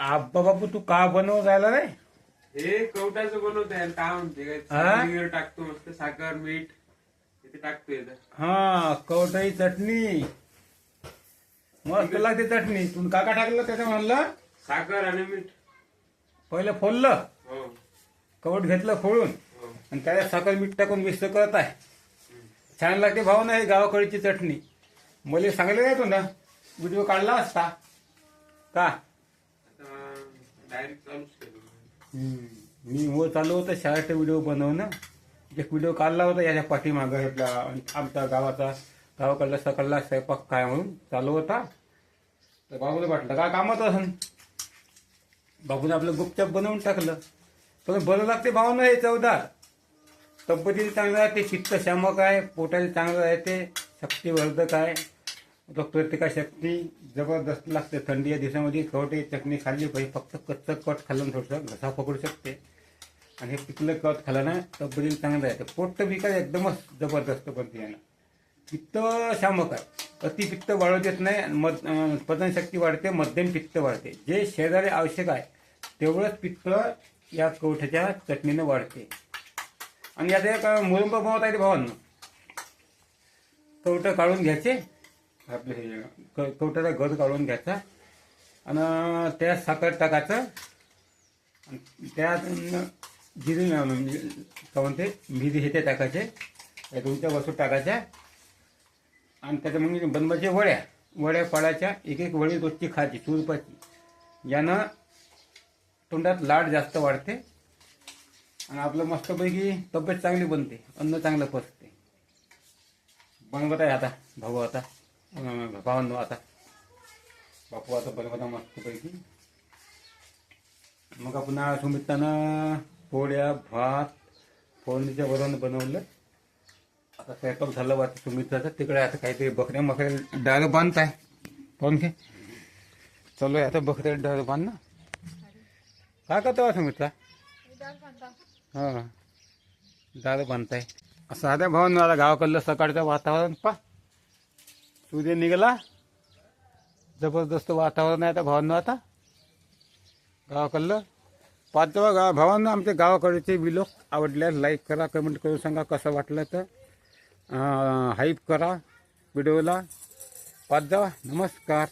आब्बा बापू तू का बनवून राहिला रे? हे कवटाचं बनवतोय आणि काय म्हणते काय हा? वगैरे टाकतो मस्त साखर मीठ इथे टाकतो इथं. हा कवटाई चटणी. मस्त लागते चटणी. तू काका टाकलं त्याचं म्हणलं? साखर आणि मीठ. पहिलं फोडलं. हो. कवट घेतलं फोडून. हो. आणि त्याला साखर मीठ टाकून मिक्स करत आहे. छान लागते भाऊ ना हे गावाकडची चटणी. मला सांगले नाही तू ना? व्हिडिओ काढला असता. का? डायरेक्ट चालूच केलं मी हो चालू होतं शाळेचा व्हिडिओ बनवणं. एक व्हिडिओ काढला होता याच्या पाठीमागं आपला आमच्या गावाचा गावाकडला सकाळला स्वयंपाक काय म्हणून चालू होता. तर बाबूला वाटलं काय कामात असन? बाबूने आपलं गुपचाप बनवून टाकलं. पण बरं लागते भावना हे चवदार. तब्येतीला चांगलं आहे ते चित्त शामक आहे पोटाला चांगलं आहे ते शक्तिवर्धक आहे. रोगप्रतिकार चटणी जबरदस्त लागते थंडी या दिवसामध्ये. कवटे चटणी खाल्ली पाहिजे. फक्त कच्चं कट खाल्लं थोडंसं घसा पकडू शकते. आणि हे पिकलं कट खाल्लं ना तब्येतीला चांगलं आहे पोट तर एकदमच जबरदस्त बनते यानं. पित्त शामक आहे अति पित्त वाढू देत नाही आणि मध पचनशक्ती वाढते मध्यम पित्त वाढते. जे शरीराला आवश्यक आहे तेवढंच पित्त या कवठ्याच्या चटणीनं वाढते. आणि याचा एक मुरुंब बनवता येते भावांना. कवठं काढून घ्यायचे. आपलं हे क- कवटाचा गद काढून घ्यायचा. आणि त्यात साखर टाकायचं. आणि त्यात जिरी जिरे म्हणजे काय म्हणते मिरी हे ते टाकायचे. या दोनच्या वस्तू टाकायच्या. आणि त्याच्या मग बनवायच्या वड्या. वड्या पाडायच्या. एक एक वडी रोजची खायची चुरपाची. यानं तोंडात लाड जास्त वाढते. आणि आपलं मस्तपैकी तब्येत चांगली बनते. अन्न चांगलं पचते. बनवत आहे आता भाऊ आता. भावांनो आता बापू आता बनवता मस्तपैकी मग आपण आज पोळ्या भात फोडणीच्या वरण बनवलं आता स्वयंपाक झालं वाटतं सुमित्राचं तिकडे आता काहीतरी बकऱ्या मकऱ्या डाळ बांधत आहे पाहून घे चालू आहे आता बकऱ्या डाळ बांध ना काय करतो सुमित्रा हा डाळ बांधताय साध्या भावांना आता गावाकडलं सकाळचं वातावरण पा सूर्य निघाला? जबरदस्त वातावरण आहे आता भावांना आता. गावाकडलं. पाचवा गाव भावांना आमच्या गावाकडचे विलोक आवडल्यास लाईक करा कमेंट करून सांगा कसं वाटलं तर. हाईप करा व्हिडिओला पाच जावा नमस्कार.